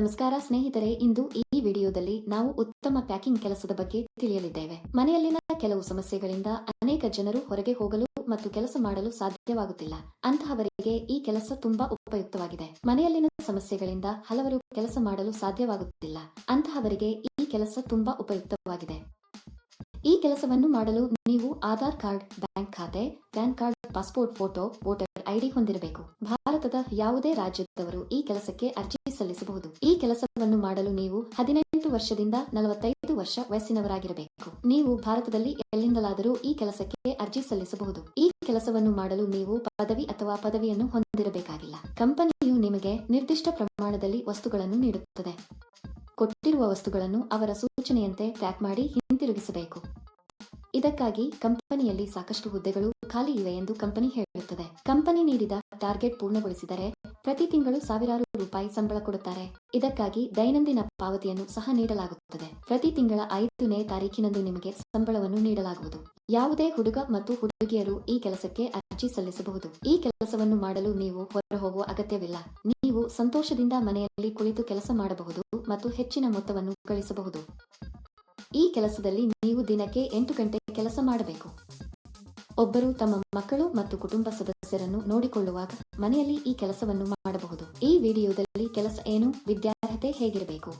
ನಮಸ್ಕಾರ ಸ್ನೇಹಿತರೆ, ಇಂದು ಈ ವಿಡಿಯೋದಲ್ಲಿ ನಾವು ಉತ್ತಮ ಪ್ಯಾಕಿಂಗ್ ಕೆಲಸದ ಬಗ್ಗೆ ತಿಳಿಯಲಿದ್ದೇವೆ. ಮನೆಯಲ್ಲಿನ ಕೆಲವು ಸಮಸ್ಯೆಗಳಿಂದ ಅನೇಕ ಜನರು ಹೊರಗೆ ಹೋಗಲು ಮತ್ತು ಕೆಲಸ ಮಾಡಲು ಸಾಧ್ಯವಾಗುತ್ತಿಲ್ಲ. ಅಂತಹವರಿಗೆ ಈ ಕೆಲಸ ತುಂಬಾ ಉಪಯುಕ್ತವಾಗಿದೆ. ಮನೆಯಲ್ಲಿನ ಸಮಸ್ಯೆಗಳಿಂದ ಹಲವರು ಕೆಲಸ ಮಾಡಲು ಸಾಧ್ಯವಾಗುತ್ತಿಲ್ಲ. ಅಂತಹವರಿಗೆ ಈ ಕೆಲಸ ತುಂಬಾ ಉಪಯುಕ್ತವಾಗಿದೆ. ಈ ಕೆಲಸವನ್ನು ಮಾಡಲು ನೀವು ಆಧಾರ್ ಕಾರ್ಡ್, ಬ್ಯಾಂಕ್ ಖಾತೆ, PAN card, passport, photo, voter ID ಹೊಂದಿರಬೇಕು ಭಾರತದ ಯಾವುದೇ ರಾಜ್ಯದವರು ಈ ಕೆಲಸಕ್ಕೆ ಅರ್ಜಿ ಸಲ್ಲಿಸಬಹುದು. ಈ ಕೆಲಸವನ್ನು ಮಾಡಲು ನೀವು ಹದಿನೆಂಟು ವರ್ಷದಿಂದ ನಲವತ್ತೈದು ವರ್ಷ ವಯಸ್ಸಿನವರಾಗಿರಬೇಕು. ನೀವು ಭಾರತದಲ್ಲಿ ಎಲ್ಲಿಂದಲಾದರೂ ಈ ಕೆಲಸಕ್ಕೆ ಅರ್ಜಿ ಸಲ್ಲಿಸಬಹುದು. ಈ ಕೆಲಸವನ್ನು ಮಾಡಲು ನೀವು ಪದವಿ ಅಥವಾ ಪದವಿಯನ್ನು ಹೊಂದಿರಬೇಕಾಗಿಲ್ಲ. ಕಂಪನಿಯು ನಿಮಗೆ ನಿರ್ದಿಷ್ಟ ಪ್ರಮಾಣದಲ್ಲಿ ವಸ್ತುಗಳನ್ನು ನೀಡುತ್ತದೆ. ಕೊಟ್ಟಿರುವ ವಸ್ತುಗಳನ್ನು ಅವರ ಸೂಚನೆಯಂತೆ ಪ್ಯಾಕ್ ಮಾಡಿ ಹಿಂತಿರುಗಿಸಬೇಕು. ಇದಕ್ಕಾಗಿ ಕಂಪನಿಯಲ್ಲಿ ಸಾಕಷ್ಟು ಹುದ್ದೆಗಳು ಖಾಲಿ ಇವೆ ಎಂದು ಕಂಪನಿ ಹೇಳುತ್ತದೆ. ಕಂಪನಿ ನೀಡಿದ ಟಾರ್ಗೆಟ್ ಪೂರ್ಣಗೊಳಿಸಿದರೆ ಪ್ರತಿ ತಿಂಗಳು ಸಾವಿರಾರು ರೂಪಾಯಿ ಸಂಬಳ ಕೊಡುತ್ತಾರೆ. ಇದಕ್ಕಾಗಿ ದೈನಂದಿನ ಪಾವತಿಯನ್ನು ಸಹ ನೀಡಲಾಗುತ್ತದೆ. ಪ್ರತಿ ತಿಂಗಳ ಐದನೇ ತಾರೀಕಿನಂದು ನಿಮಗೆ ಸಂಬಳವನ್ನು ನೀಡಲಾಗುವುದು. ಯಾವುದೇ ಹುಡುಗ ಮತ್ತು ಹುಡುಗಿಯರು ಈ ಕೆಲಸಕ್ಕೆ ಅರ್ಜಿ ಸಲ್ಲಿಸಬಹುದು. ಈ ಕೆಲಸವನ್ನು ಮಾಡಲು ನೀವು ಹೊರ ಹೋಗುವ ಅಗತ್ಯವಿಲ್ಲ. ನೀವು ಸಂತೋಷದಿಂದ ಮನೆಯಲ್ಲಿ ಕುಳಿತು ಕೆಲಸ ಮಾಡಬಹುದು ಮತ್ತು ಹೆಚ್ಚಿನ ಮೊತ್ತವನ್ನು ಗಳಿಸಬಹುದು. ಈ ಕೆಲಸದಲ್ಲಿ ನೀವು ದಿನಕ್ಕೆ ಎಂಟು ಗಂಟೆ ಕೆಲಸ ಮಾಡಬೇಕು. ಒಬ್ಬರು ತಮ್ಮ ಮಕ್ಕಳು ಮತ್ತು ಕುಟುಂಬ ಸದಸ್ಯರನ್ನು ನೋಡಿಕೊಳ್ಳುವಾಗ ಮನೆಯಲ್ಲಿ ಈ ಕೆಲಸವನ್ನು ಮಾಡಬಹುದು. ಈ ವಿಡಿಯೋದಲ್ಲಿ ಕೆಲಸ ಏನು, ವಿದ್ಯಾರ್ಹತೆ ಹೇಗಿರಬೇಕು,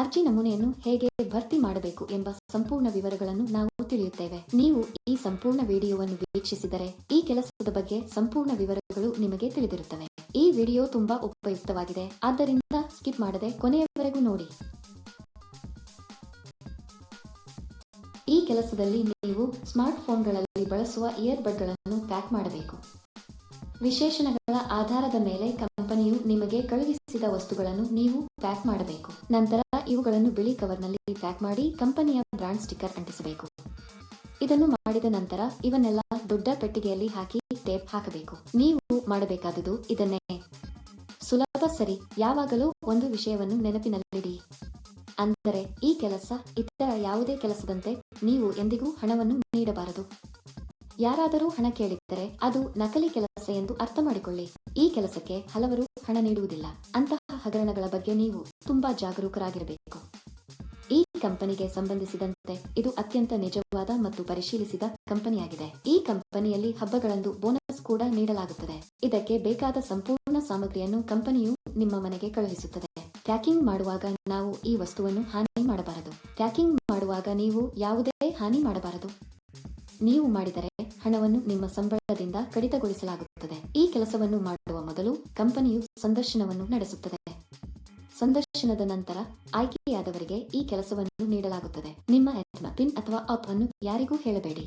ಅರ್ಜಿ ನಮೂನೆಯನ್ನು ಹೇಗೆ ಭರ್ತಿ ಮಾಡಬೇಕು ಎಂಬ ಸಂಪೂರ್ಣ ವಿವರಗಳನ್ನು ನಾವು ತಿಳಿಯುತ್ತೇವೆ. ನೀವು ಈ ಸಂಪೂರ್ಣ ವಿಡಿಯೋವನ್ನು ವೀಕ್ಷಿಸಿದರೆ ಈ ಕೆಲಸದ ಬಗ್ಗೆ ಸಂಪೂರ್ಣ ವಿವರಗಳು ನಿಮಗೆ ತಿಳಿದಿರುತ್ತವೆ. ಈ ವಿಡಿಯೋ ತುಂಬಾ ಉಪಯುಕ್ತವಾಗಿದೆ. ಆದ್ದರಿಂದ ಸ್ಕಿಪ್ ಮಾಡದೆ ಕೊನೆಯವರೆಗೂ ನೋಡಿ. ಈ ಕೆಲಸದಲ್ಲಿ ನೀವು ಸ್ಮಾರ್ಟ್ ಫೋನ್ಗಳಲ್ಲಿ ಬಳಸುವ ಇಯರ್ಬಡ್ಗಳನ್ನು ಪ್ಯಾಕ್ ಮಾಡಬೇಕು. ವಿಶೇಷಣಗಳ ಆಧಾರದ ಮೇಲೆ ಕಂಪನಿಯು ನಿಮಗೆ ಕಳುಹಿಸಿದ ವಸ್ತುಗಳನ್ನು ನೀವು ಪ್ಯಾಕ್ ಮಾಡಬೇಕು. ನಂತರ ಇವುಗಳನ್ನು ಬಿಳಿ ಕವರ್ನಲ್ಲಿ ಪ್ಯಾಕ್ ಮಾಡಿ ಕಂಪನಿಯ ಬ್ರಾಂಡ್ ಸ್ಟಿಕ್ಕರ್ ಅಂಟಿಸಬೇಕು. ಇದನ್ನು ಮಾಡಿದ ನಂತರ ಇವನ್ನೆಲ್ಲ ದೊಡ್ಡ ಪೆಟ್ಟಿಗೆಯಲ್ಲಿ ಹಾಕಿ ಟೇಪ್ ಹಾಕಬೇಕು. ನೀವು ಮಾಡಬೇಕಾದುದು ಇದನ್ನೇ. ಸುಲಭ ಸರಿ. ಯಾವಾಗಲೂ ಒಂದು ವಿಷಯವನ್ನು ನೆನಪಿನಲ್ಲಿಡಿ. ಅಂದರೆ ಈ ಕೆಲಸ ಇತರ ಯಾವುದೇ ಕೆಲಸದಂತೆ ನೀವು ಎಂದಿಗೂ ಹಣವನ್ನು ನೀಡಬಾರದು. ಯಾರಾದರೂ ಹಣ ಕೇಳಿದ್ದರೆ ಅದು ನಕಲಿ ಕೆಲಸ ಎಂದು ಅರ್ಥ ಮಾಡಿಕೊಳ್ಳಿ ಈ ಕೆಲಸಕ್ಕೆ ಹಲವರು ಹಣ ನೀಡುವುದಿಲ್ಲ. ಅಂತಹ ಹಗರಣಗಳ ಬಗ್ಗೆ ನೀವು ತುಂಬಾ ಜಾಗರೂಕರಾಗಿರಬೇಕು. ಈ ಕಂಪನಿಗೆ ಸಂಬಂಧಿಸಿದಂತೆ ಇದು ಅತ್ಯಂತ ನಿಜವಾದ ಮತ್ತು ಪರಿಶೀಲಿಸಿದ ಕಂಪನಿಯಾಗಿದೆ. ಈ ಕಂಪನಿಯಲ್ಲಿ ಹಬ್ಬಗಳಂದು ಬೋನಸ್ ಕೂಡ ನೀಡಲಾಗುತ್ತದೆ. ಇದಕ್ಕೆ ಬೇಕಾದ ಸಂಪೂರ್ಣ ಸಾಮಗ್ರಿಯನ್ನು ಕಂಪನಿಯು ನಿಮ್ಮ ಮನೆಗೆ ಕಳುಹಿಸುತ್ತದೆ. ಪ್ಯಾಕಿಂಗ್ ಮಾಡುವಾಗ ನಾವು ಈ ವಸ್ತುವನ್ನು ಹಾನಿ ಮಾಡಬಾರದು. ಪ್ಯಾಕಿಂಗ್ ಮಾಡುವಾಗ ನೀವು ಯಾವುದೇ ಹಾನಿ ಮಾಡಬಾರದು. ನೀವು ಮಾಡಿದರೆ ಹಣವನ್ನು ನಿಮ್ಮ ಸಂಬಳದಿಂದ ಕಡಿತಗೊಳಿಸಲಾಗುತ್ತದೆ. ಈ ಕೆಲಸವನ್ನು ಮಾಡುವ ಮೊದಲು ಕಂಪನಿಯು ಸಂದರ್ಶನವನ್ನು ನಡೆಸುತ್ತದೆ. ಸಂದರ್ಶನದ ನಂತರ ಆಯ್ಕೆಯಾದವರಿಗೆ ಈ ಕೆಲಸವನ್ನು ನೀಡಲಾಗುತ್ತದೆ. ನಿಮ್ಮ ಪಿನ್ ಅಥವಾ ಅಪ್ ಅನ್ನು ಯಾರಿಗೂ ಹೇಳಬೇಡಿ.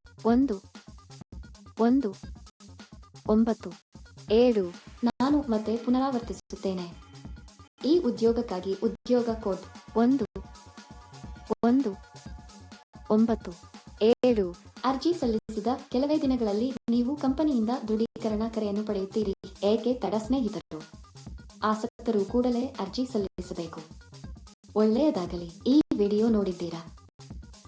ಒಂದು ಒಂದು, ಒಂಬತ್ತು, ಏಳು. ನಾನು ಮತ್ತೆ ಪುನರಾವರ್ತಿಸುತ್ತೇನೆ. ಈ ಉದ್ಯೋಗಕ್ಕಾಗಿ ಉದ್ಯೋಗ ಕೋಡ್ ಒಂದು ಒಂದು, ಒಂಬತ್ತು, ಏಳು. ಅರ್ಜಿ ಸಲ್ಲಿಸಿದ ಕೆಲವೇ ದಿನಗಳಲ್ಲಿ ನೀವು ಕಂಪನಿಯಿಂದ ದೃಢೀಕರಣ ಕರೆಯನ್ನು ಪಡೆಯುತ್ತೀರಿ, ಏಕೆ ತಡ ಸ್ನೇಹಿತರು? ಆಸಕ್ತರು ಕೂಡಲೇ ಅರ್ಜಿ ಸಲ್ಲಿಸಬೇಕು. ಒಳ್ಳೆಯದಾಗಲಿ. ಈ ವಿಡಿಯೋ ನೋಡಿದ್ದೀರಾ?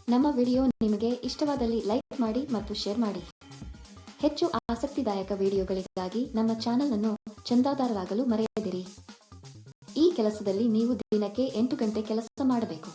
ನಮ್ಮ ವಿಡಿಯೋ ನಿಮಗೆ ಇಷ್ಟವಾದಲ್ಲಿ ಲೈಕ್ ಮಾಡಿ ಮತ್ತು ಶೇರ್ ಮಾಡಿ. ಹೆಚ್ಚು ಆಸಕ್ತಿದಾಯಕ ವಿಡಿಯೋಗಳಿಗಾಗಿ ನಮ್ಮ ಚಾನೆಲ್ ಅನ್ನು ಚಂದಾದಾರರಾಗಲು ಮರೆಯದಿರಿ. ಈ ಕೆಲಸದಲ್ಲಿ ನೀವು ದಿನಕ್ಕೆ ಎಂಟು ಗಂಟೆ ಕೆಲಸ ಮಾಡಬೇಕು.